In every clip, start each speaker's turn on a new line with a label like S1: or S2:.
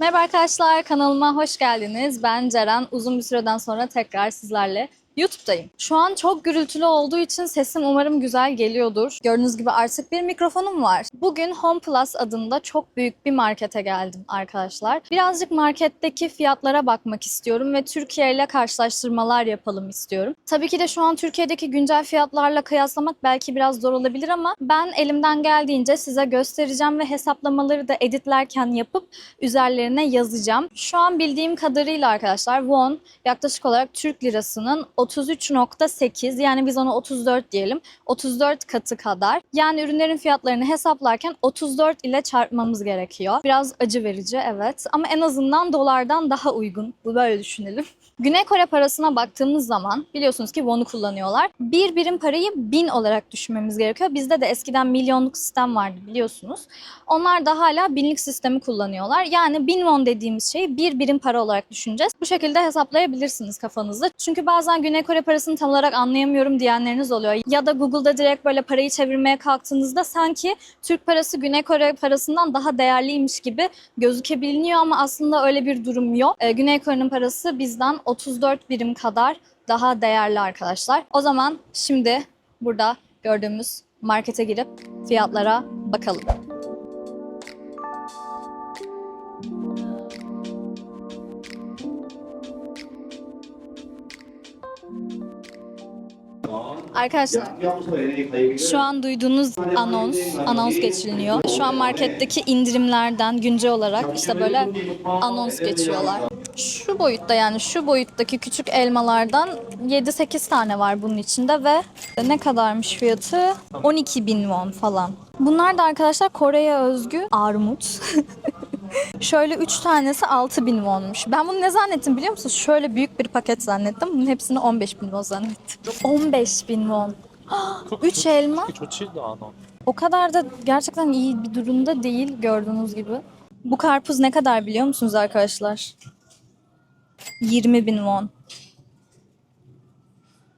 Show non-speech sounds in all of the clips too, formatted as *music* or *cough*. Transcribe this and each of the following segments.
S1: Merhaba arkadaşlar, kanalıma hoş geldiniz. Ben Ceren. Uzun bir süreden sonra tekrar sizlerle YouTube'dayım. Şu an çok gürültülü olduğu için sesim umarım güzel geliyordur. Gördüğünüz gibi artık bir mikrofonum var. Bugün Home Plus adında çok büyük bir markete geldim arkadaşlar. Birazcık marketteki fiyatlara bakmak istiyorum ve Türkiye ile karşılaştırmalar yapalım istiyorum. Tabii ki de şu an Türkiye'deki güncel fiyatlarla kıyaslamak belki biraz zor olabilir ama ben elimden geldiğince size göstereceğim ve hesaplamaları da editlerken yapıp üzerlerine yazacağım. Şu an bildiğim kadarıyla arkadaşlar won yaklaşık olarak Türk lirasının 33.8 yani biz ona 34 diyelim. 34 katı kadar. Yani ürünlerin fiyatlarını hesaplarken 34 ile çarpmamız gerekiyor. Biraz acı verici evet ama en azından dolardan daha uygun. Bu böyle düşünelim. Güney Kore parasına baktığımız zaman biliyorsunuz ki won'u kullanıyorlar. Bir birim parayı bin olarak düşünmemiz gerekiyor. Bizde de eskiden milyonluk sistem vardı biliyorsunuz. Onlar da hala binlik sistemi kullanıyorlar. Yani bin won dediğimiz şeyi bir birim para olarak düşüneceğiz. Bu şekilde hesaplayabilirsiniz kafanızda. Çünkü bazen Güney Kore parasını tam olarak anlayamıyorum diyenleriniz oluyor. Ya da Google'da direkt böyle parayı çevirmeye kalktığınızda sanki Türk parası Güney Kore parasından daha değerliymiş gibi gözükebiliyor ama aslında öyle bir durum yok. Ee, Güney Kore'nin parası bizden 34 birim kadar daha değerli arkadaşlar. O zaman şimdi burada gördüğümüz markete girip fiyatlara bakalım. Arkadaşlar şu an duyduğunuz anons, anons geçiliyor. Şu an marketteki indirimlerden güncel olarak işte böyle anons geçiyorlar. Şu boyutta yani şu boyuttaki küçük elmalardan 7-8 tane var bunun içinde ve ne kadarmış fiyatı? 12 bin won falan. Bunlar da arkadaşlar Kore'ye özgü armut. *laughs* Şöyle 3 tanesi 6 bin wonmuş. Ben bunu ne zannettim biliyor musunuz? Şöyle büyük bir paket zannettim. Bunun hepsini 15 bin won zannettim. 15 bin won. 3 elma. O kadar da gerçekten iyi bir durumda değil gördüğünüz gibi. Bu karpuz ne kadar biliyor musunuz arkadaşlar? 20 bin won.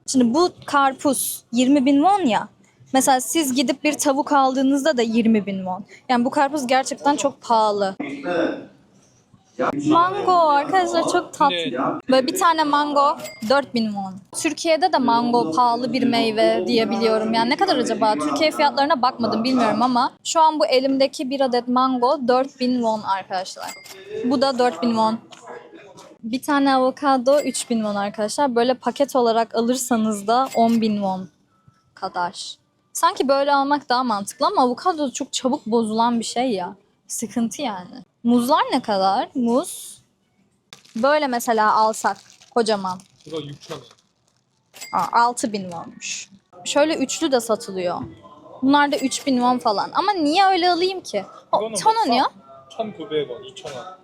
S1: Şimdi bu karpuz 20 bin won ya. Mesela siz gidip bir tavuk aldığınızda da 20 bin won. Yani bu karpuz gerçekten çok pahalı. Mango arkadaşlar çok tatlı. Böyle bir tane mango 4000 won. Türkiye'de de mango pahalı bir meyve diye biliyorum. Yani ne kadar acaba? Türkiye fiyatlarına bakmadım bilmiyorum ama şu an bu elimdeki bir adet mango 4000 won arkadaşlar. Bu da 4000 won. Bir tane avokado 3000 won arkadaşlar. Böyle paket olarak alırsanız da 10.000 won kadar. Sanki böyle almak daha mantıklı ama avokado da çok çabuk bozulan bir şey ya. Sıkıntı yani. Muzlar ne kadar? Muz. Böyle mesela alsak kocaman.
S2: 이거 6,000원.
S1: Aa, 6000 wonmuş. Şöyle üçlü de satılıyor. Bunlar da 3000 won falan. Ama niye öyle alayım ki? O,
S2: 이거는
S1: ton
S2: 뭐
S1: ya.
S2: 싸? 1,900원, 2,000원.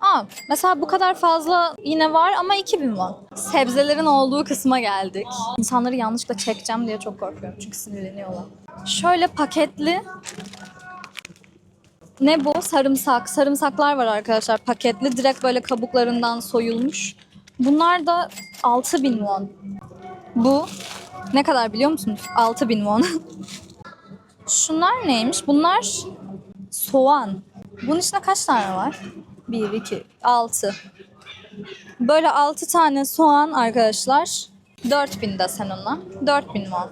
S1: Aa, mesela bu kadar fazla yine var ama 2000 won. Sebzelerin olduğu kısma geldik. İnsanları yanlışlıkla çekeceğim diye çok korkuyorum çünkü sinirleniyorlar. Şöyle paketli ne bu? Sarımsak. Sarımsaklar var arkadaşlar paketli. Direkt böyle kabuklarından soyulmuş. Bunlar da 6000 won. Bu ne kadar biliyor musunuz? 6000 won. *laughs* Şunlar neymiş? Bunlar soğan. Bunun içinde kaç tane var? 1, 2, 6. Böyle 6 tane soğan arkadaşlar. 4000 de sen ona. 4000 won.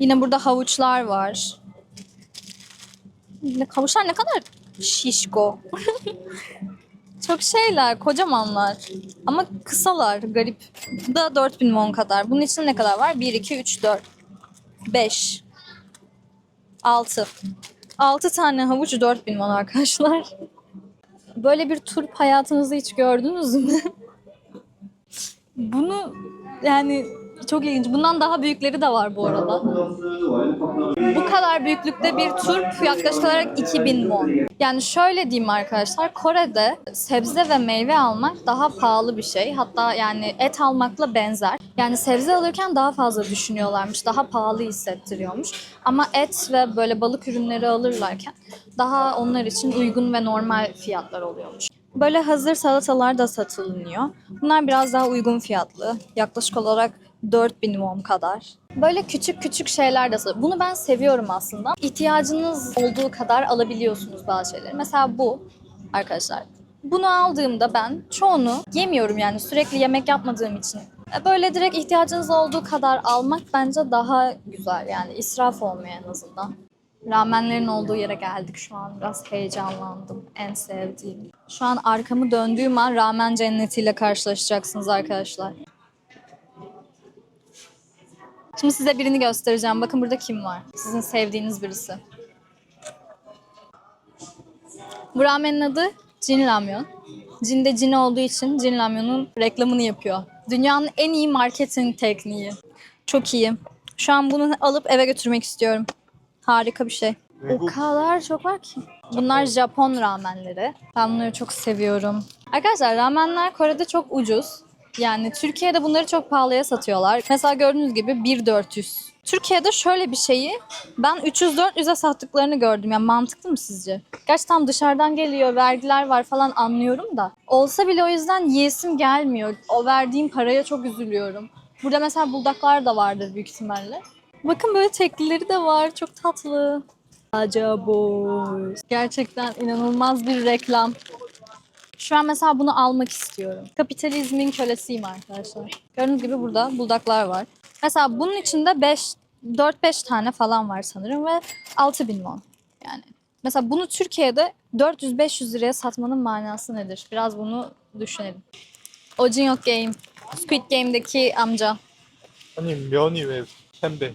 S1: Yine burada havuçlar var. Ne- Havuçlar ne kadar şişko. *laughs* Çok şeyler, kocamanlar. Ama kısalar, garip. Bu da 4000 won kadar. Bunun için ne kadar var? 1, 2, 3, 4, 5, 6. 6 tane havuç 4000 won arkadaşlar. Böyle bir turp hayatınızda hiç gördünüz mü? Bunu yani çok ilginç. Bundan daha büyükleri de var bu arada. Bu kadar büyüklükte bir turp yaklaşık olarak 2000 won. Yani şöyle diyeyim arkadaşlar, Kore'de sebze ve meyve almak daha pahalı bir şey. Hatta yani et almakla benzer. Yani sebze alırken daha fazla düşünüyorlarmış, daha pahalı hissettiriyormuş. Ama et ve böyle balık ürünleri alırlarken daha onlar için uygun ve normal fiyatlar oluyormuş. Böyle hazır salatalar da satılıyor. Bunlar biraz daha uygun fiyatlı. Yaklaşık olarak 4000 won kadar. Böyle küçük küçük şeyler de. Bunu ben seviyorum aslında. İhtiyacınız olduğu kadar alabiliyorsunuz bazı şeyleri. Mesela bu arkadaşlar. Bunu aldığımda ben çoğunu yemiyorum yani sürekli yemek yapmadığım için. E, Böyle direkt ihtiyacınız olduğu kadar almak bence daha güzel yani israf olmuyor en azından. Ramenlerin olduğu yere geldik şu an. Biraz heyecanlandım. En sevdiğim. Şu an arkamı döndüğüm an ramen cennetiyle karşılaşacaksınız arkadaşlar. Şimdi size birini göstereceğim. Bakın burada kim var? Sizin sevdiğiniz birisi. Bu ramenin adı Jin Ramyon. Jin de Jin olduğu için Jin Ramyon'un reklamını yapıyor. Dünyanın en iyi marketing tekniği. Çok iyi. Şu an bunu alıp eve götürmek istiyorum. Harika bir şey. O kadar çok var ki. Bunlar Japon ramenleri. Ben bunları çok seviyorum. Arkadaşlar ramenler Kore'de çok ucuz. Yani Türkiye'de bunları çok pahalıya satıyorlar. Mesela gördüğünüz gibi 1.400. Türkiye'de şöyle bir şeyi ben 300-400'e sattıklarını gördüm. Yani mantıklı mı sizce? Gerçi tam dışarıdan geliyor, vergiler var falan anlıyorum da. Olsa bile o yüzden yiyesim gelmiyor. O verdiğim paraya çok üzülüyorum. Burada mesela buldaklar da vardır büyük ihtimalle. Bakın böyle teklileri de var. Çok tatlı. Acaba. Gerçekten inanılmaz bir reklam. Şu an mesela bunu almak istiyorum. Kapitalizmin kölesiyim arkadaşlar. Gördüğünüz gibi burada buldaklar var. Mesela bunun içinde 5 4-5 tane falan var sanırım ve 6000 won. Yani mesela bunu Türkiye'de 400-500 liraya satmanın manası nedir? Biraz bunu düşünelim. Ojinok Game. Squid Game'deki amca.
S2: 아니 면이 왜 햄배?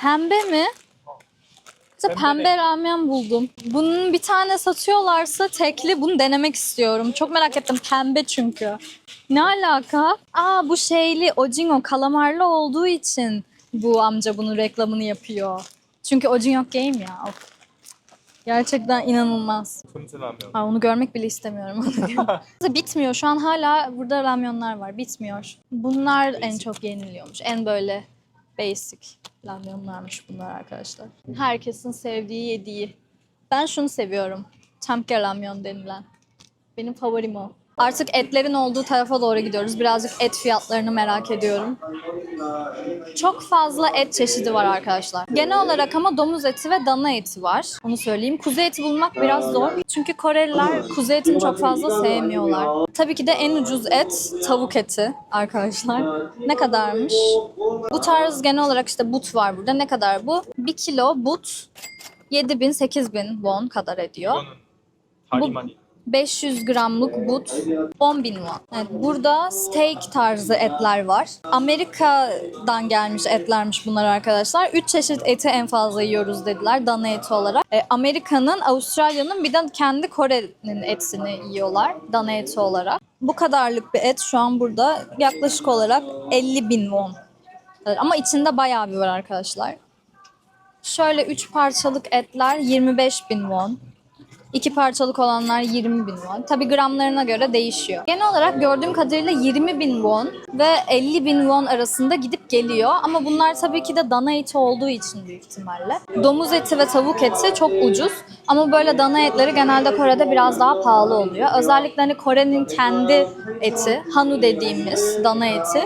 S1: Pembe mi? İşte
S2: pembe,
S1: pembe ramen buldum. Bunun bir tane satıyorlarsa tekli bunu denemek istiyorum. Çok merak ettim. Pembe çünkü. Ne alaka? Aa bu şeyli Ojingo kalamarlı olduğu için bu amca bunun reklamını yapıyor. Çünkü Ojingo Game ya. Of. Gerçekten inanılmaz. Ha, onu görmek bile istemiyorum. *laughs* *laughs* Bitmiyor. Şu an hala burada ramyonlar var. Bitmiyor. Bunlar en çok yeniliyormuş. En böyle basic ramyonlarmış bunlar arkadaşlar. Herkesin sevdiği, yediği. Ben şunu seviyorum. Chamke ramyon denilen. Benim favorim o. Artık etlerin olduğu tarafa doğru gidiyoruz. Birazcık et fiyatlarını merak ediyorum. Çok fazla et çeşidi var arkadaşlar. Genel olarak ama domuz eti ve dana eti var. Onu söyleyeyim. Kuzu eti bulmak biraz zor. Çünkü Koreliler kuzu etini çok fazla sevmiyorlar. Tabii ki de en ucuz et tavuk eti arkadaşlar. Ne kadarmış? Bu tarz genel olarak işte but var burada. Ne kadar bu? 1 kilo but 7000-8000 won kadar ediyor.
S2: Bu,
S1: 500 gramlık but 10 bin won. Evet, burada steak tarzı etler var. Amerika'dan gelmiş etlermiş bunlar arkadaşlar. 3 çeşit eti en fazla yiyoruz dediler dana eti olarak. E, Amerika'nın, Avustralya'nın bir de kendi Kore'nin etini yiyorlar dana eti olarak. Bu kadarlık bir et şu an burada yaklaşık olarak 50 bin won. Ama içinde bayağı bir var arkadaşlar. Şöyle 3 parçalık etler 25 bin won. İki parçalık olanlar 20 bin won. Tabi gramlarına göre değişiyor. Genel olarak gördüğüm kadarıyla 20 bin won ve 50 bin won arasında gidip geliyor. Ama bunlar tabii ki de dana eti olduğu için büyük ihtimalle. Domuz eti ve tavuk eti çok ucuz. Ama böyle dana etleri genelde Kore'de biraz daha pahalı oluyor. Özellikle hani Kore'nin kendi eti, hanu dediğimiz dana eti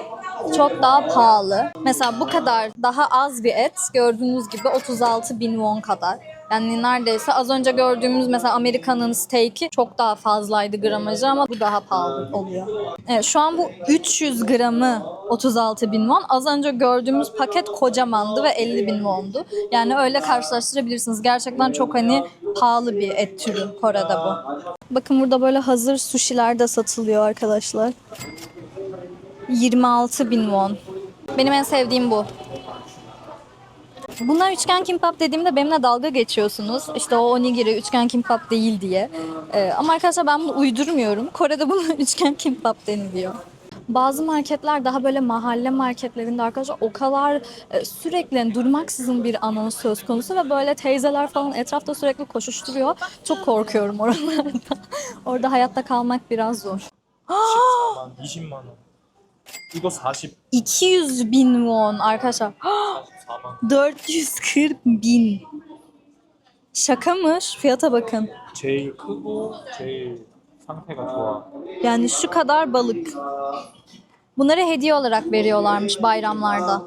S1: çok daha pahalı. Mesela bu kadar daha az bir et gördüğünüz gibi 36 bin won kadar. Yani neredeyse az önce gördüğümüz mesela Amerika'nın steak'i çok daha fazlaydı gramajı ama bu daha pahalı oluyor. Evet, şu an bu 300 gramı 36 bin won. Az önce gördüğümüz paket kocamandı ve 50 bin wondu. Yani öyle karşılaştırabilirsiniz. Gerçekten çok hani pahalı bir et türü Kore'de bu. Bakın burada böyle hazır sushi'ler de satılıyor arkadaşlar. 26 bin won. Benim en sevdiğim bu. Buna üçgen kimbap dediğimde benimle dalga geçiyorsunuz. İşte o onigiri üçgen kimbap değil diye. Ee, ama arkadaşlar ben bunu uydurmuyorum. Kore'de buna *laughs* üçgen kimbap deniliyor. Bazı marketler daha böyle mahalle marketlerinde arkadaşlar o kadar e, sürekli yani durmaksızın bir anons söz konusu ve böyle teyzeler falan etrafta sürekli koşuşturuyor. Çok korkuyorum oralarda. *laughs* Orada hayatta kalmak biraz zor.
S2: 14만 20만 원. 이거 40
S1: 200 bin won arkadaşlar. *gasps*
S2: 44만 원.
S1: 440 bin. Şaka mı? Şu fiyata bakın.
S2: 제일 크고 제일 상태가 좋아.
S1: Yani şu kadar balık. Bunları hediye olarak veriyorlarmış bayramlarda.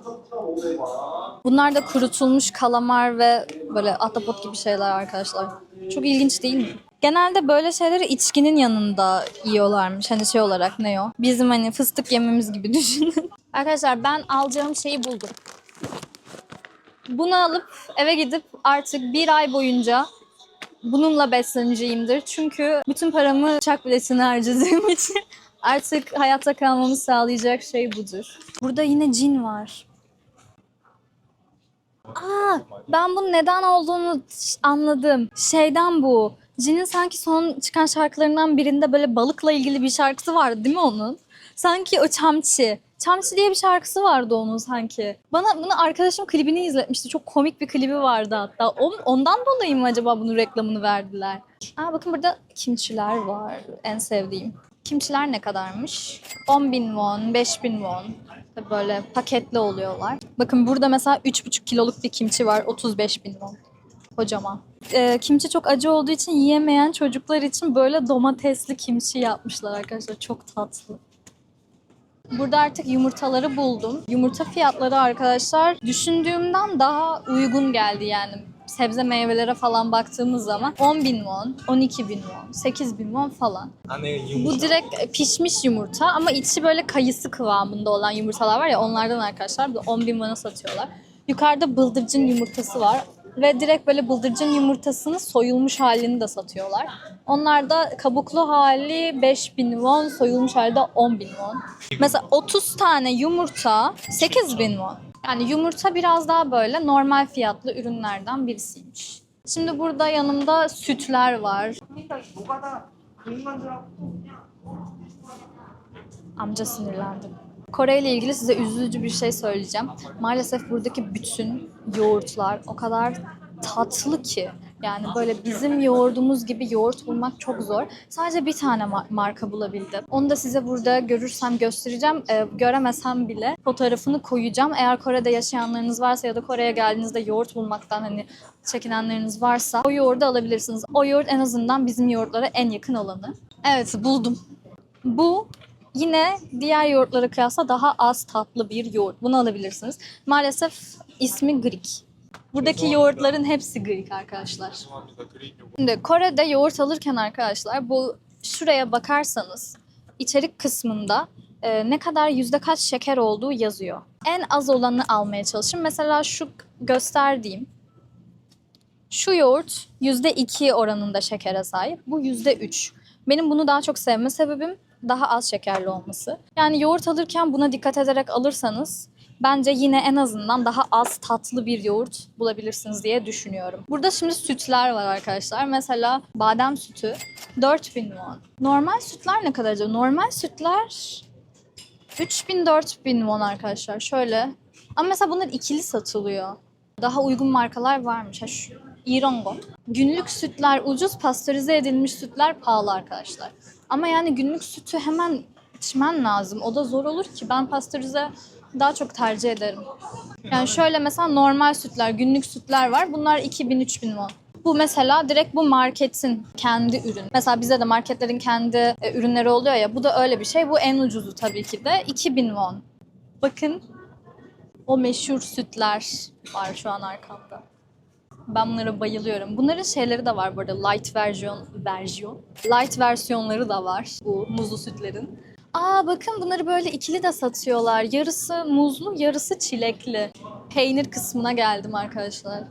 S1: Bunlar da kurutulmuş kalamar ve böyle ahtapot gibi şeyler arkadaşlar. Çok ilginç değil mi? Genelde böyle şeyleri içkinin yanında yiyorlarmış. Hani şey olarak ne o? Bizim hani fıstık yememiz gibi düşünün. *laughs* Arkadaşlar ben alacağım şeyi buldum. Bunu alıp eve gidip artık bir ay boyunca bununla besleneceğimdir. Çünkü bütün paramı uçak biletine harcadığım *laughs* için artık hayatta kalmamı sağlayacak şey budur. Burada yine cin var. Aa, ben bunun neden olduğunu anladım. Şeyden bu. Cin'in sanki son çıkan şarkılarından birinde böyle balıkla ilgili bir şarkısı vardı değil mi onun? Sanki o Çamçı. Çamçı diye bir şarkısı vardı onun sanki. Bana bunu arkadaşım klibini izletmişti. Çok komik bir klibi vardı hatta. On- Ondan dolayı mı acaba bunun reklamını verdiler? Aa bakın burada kimçiler var. En sevdiğim. Kimçiler ne kadarmış? 10 bin won, 5 bin won. Tabii Böyle paketli oluyorlar. Bakın burada mesela 3,5 kiloluk bir kimçi var. 35 bin won. Kocaman. Ee, kimçi çok acı olduğu için yiyemeyen çocuklar için böyle domatesli kimçi yapmışlar arkadaşlar. Çok tatlı. Burada artık yumurtaları buldum. Yumurta fiyatları arkadaşlar düşündüğümden daha uygun geldi yani. Sebze meyvelere falan baktığımız zaman 10 bin won, 12 bin won, 8 bin won falan.
S2: 안에
S1: Bu direkt pişmiş yumurta ama içi böyle kayısı kıvamında olan yumurtalar var ya onlardan arkadaşlar. Bu da 10 bin won'a satıyorlar. Yukarıda bıldırcın yumurtası var ve direkt böyle bıldırcın yumurtasını soyulmuş halini de satıyorlar. Onlar da kabuklu hali 5000 won, soyulmuş hali de 10.000 won. Mesela 30 tane yumurta 8000 won. Yani yumurta biraz daha böyle normal fiyatlı ürünlerden birisiymiş. Şimdi burada yanımda sütler var. Amca sinirlendim. Kore ile ilgili size üzücü bir şey söyleyeceğim. Maalesef buradaki bütün yoğurtlar o kadar tatlı ki. Yani böyle bizim yoğurdumuz gibi yoğurt bulmak çok zor. Sadece bir tane ma- marka bulabildim. Onu da size burada görürsem göstereceğim. Ee, göremesem bile fotoğrafını koyacağım. Eğer Kore'de yaşayanlarınız varsa ya da Kore'ye geldiğinizde yoğurt bulmaktan hani çekinenleriniz varsa o yoğurdu alabilirsiniz. O yoğurt en azından bizim yoğurtlara en yakın olanı. Evet buldum. Bu Yine diğer yoğurtlara kıyasla daha az tatlı bir yoğurt. Bunu alabilirsiniz. Maalesef ismi Greek. Buradaki yoğurtların hepsi Greek arkadaşlar. Şimdi Kore'de yoğurt alırken arkadaşlar bu şuraya bakarsanız içerik kısmında e, ne kadar yüzde kaç şeker olduğu yazıyor. En az olanı almaya çalışın. Mesela şu gösterdiğim şu yoğurt yüzde iki oranında şekere sahip. Bu yüzde üç. Benim bunu daha çok sevme sebebim daha az şekerli olması. Yani yoğurt alırken buna dikkat ederek alırsanız bence yine en azından daha az tatlı bir yoğurt bulabilirsiniz diye düşünüyorum. Burada şimdi sütler var arkadaşlar. Mesela badem sütü 4000 won. Normal sütler ne kadar acaba? Normal sütler 3000 4000 won arkadaşlar. Şöyle. Ama mesela bunlar ikili satılıyor. Daha uygun markalar varmış. Ha şu İrongo. Günlük sütler ucuz, pastörize edilmiş sütler pahalı arkadaşlar. Ama yani günlük sütü hemen içmen lazım. O da zor olur ki. Ben pastörize daha çok tercih ederim. Yani şöyle mesela normal sütler, günlük sütler var. Bunlar 2000-3000 won. Bu mesela direkt bu marketin kendi ürün. Mesela bizde de marketlerin kendi e, ürünleri oluyor ya. Bu da öyle bir şey. Bu en ucuzu tabii ki de. 2000 won. Bakın o meşhur sütler var şu an arkamda. Ben bunlara bayılıyorum. Bunların şeyleri de var bu arada. Light versiyon, versiyon. Light versiyonları da var bu muzlu sütlerin. Aa bakın bunları böyle ikili de satıyorlar. Yarısı muzlu, yarısı çilekli. Peynir kısmına geldim arkadaşlar.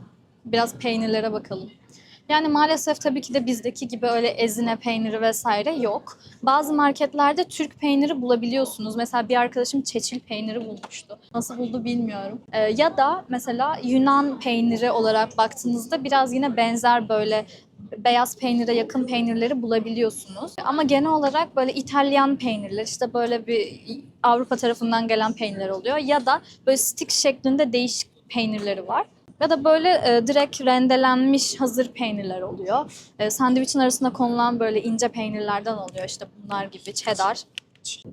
S1: Biraz peynirlere bakalım. Yani maalesef tabii ki de bizdeki gibi öyle ezine peyniri vesaire yok. Bazı marketlerde Türk peyniri bulabiliyorsunuz. Mesela bir arkadaşım çeçil peyniri bulmuştu. Nasıl buldu bilmiyorum. Ee, ya da mesela Yunan peyniri olarak baktığınızda biraz yine benzer böyle beyaz peynire yakın peynirleri bulabiliyorsunuz. Ama genel olarak böyle İtalyan peynirler işte böyle bir Avrupa tarafından gelen peynirler oluyor. Ya da böyle stick şeklinde değişik peynirleri var. Ya da böyle e, direkt rendelenmiş hazır peynirler oluyor. E, sandviçin arasına konulan böyle ince peynirlerden oluyor işte bunlar gibi cheddar.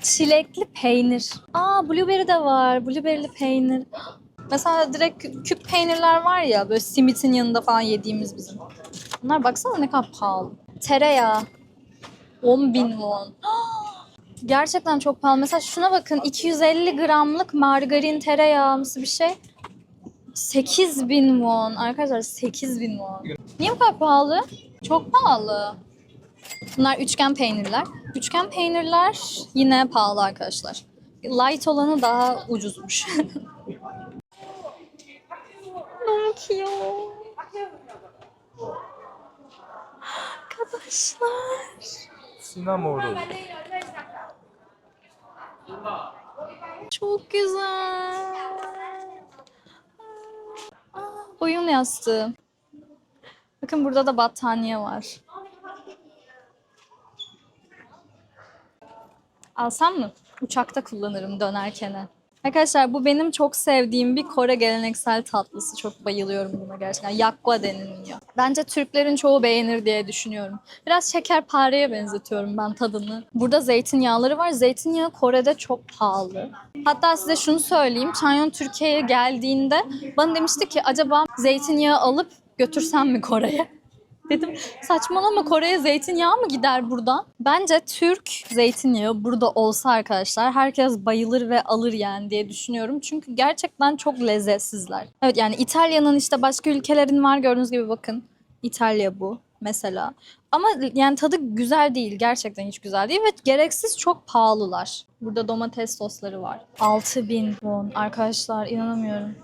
S1: Çilekli peynir. Aa blueberry de var. Blueberry'li peynir. Mesela direkt kü- küp peynirler var ya böyle simitin yanında falan yediğimiz bizim. Bunlar baksana ne kadar pahalı. Tereyağı. 10 bin won. *gasps* Gerçekten çok pahalı. Mesela şuna bakın 250 gramlık margarin tereyağımsı bir şey. 8000 won. Arkadaşlar 8000 won. Niye bu kadar pahalı? Çok pahalı. Bunlar üçgen peynirler. Üçgen peynirler yine pahalı arkadaşlar. Light olanı daha ucuzmuş. *laughs* Nonkyo. Arkadaşlar.
S2: Sinamoro.
S1: Çok güzel. Oyun yastığı. Bakın burada da battaniye var. Alsam mı? Uçakta kullanırım dönerken. Arkadaşlar bu benim çok sevdiğim bir Kore geleneksel tatlısı. Çok bayılıyorum buna gerçekten. Yakwa deniliyor. Bence Türklerin çoğu beğenir diye düşünüyorum. Biraz şekerpareye benzetiyorum ben tadını. Burada zeytinyağları var. Zeytinyağı Kore'de çok pahalı. Hatta size şunu söyleyeyim. Chanyeol Türkiye'ye geldiğinde bana demişti ki acaba zeytinyağı alıp götürsem mi Kore'ye? Dedim saçmalama Kore'ye zeytinyağı mı gider buradan? Bence Türk zeytinyağı burada olsa arkadaşlar herkes bayılır ve alır yani diye düşünüyorum. Çünkü gerçekten çok lezzetsizler. Evet yani İtalya'nın işte başka ülkelerin var gördüğünüz gibi bakın. İtalya bu mesela. Ama yani tadı güzel değil. Gerçekten hiç güzel değil ve gereksiz çok pahalılar. Burada domates sosları var. 6000 won. Arkadaşlar inanamıyorum.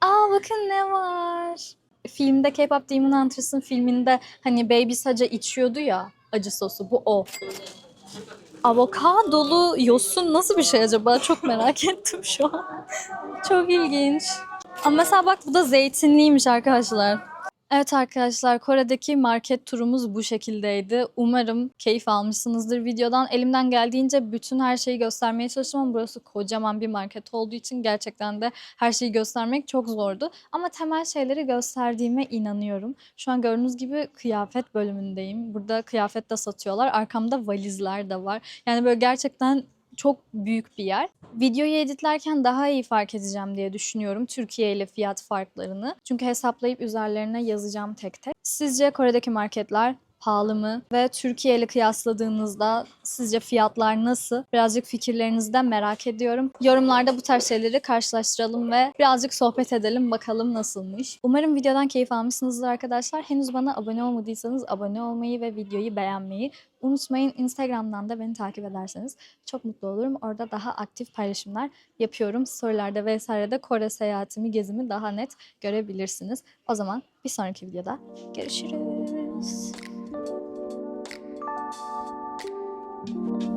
S1: Aa bakın ne var. Filmde K-pop Demon Hunters'ın filminde hani Baby Saca içiyordu ya acı sosu. Bu o. Avokadolu yosun nasıl bir şey acaba? Çok merak *laughs* ettim şu an. Çok ilginç. Ama mesela bak bu da zeytinliymiş arkadaşlar. Evet arkadaşlar Kore'deki market turumuz bu şekildeydi. Umarım keyif almışsınızdır videodan. Elimden geldiğince bütün her şeyi göstermeye çalıştım ama burası kocaman bir market olduğu için gerçekten de her şeyi göstermek çok zordu. Ama temel şeyleri gösterdiğime inanıyorum. Şu an gördüğünüz gibi kıyafet bölümündeyim. Burada kıyafet de satıyorlar. Arkamda valizler de var. Yani böyle gerçekten çok büyük bir yer. Videoyu editlerken daha iyi fark edeceğim diye düşünüyorum Türkiye ile fiyat farklarını. Çünkü hesaplayıp üzerlerine yazacağım tek tek. Sizce Kore'deki marketler pahalı mı? Ve Türkiye ile kıyasladığınızda sizce fiyatlar nasıl? Birazcık fikirlerinizi de merak ediyorum. Yorumlarda bu tarz şeyleri karşılaştıralım ve birazcık sohbet edelim bakalım nasılmış. Umarım videodan keyif almışsınızdır arkadaşlar. Henüz bana abone olmadıysanız abone olmayı ve videoyu beğenmeyi unutmayın. Instagram'dan da beni takip ederseniz çok mutlu olurum. Orada daha aktif paylaşımlar yapıyorum. Story'lerde vesairede Kore seyahatimi, gezimi daha net görebilirsiniz. O zaman bir sonraki videoda görüşürüz. Thank you.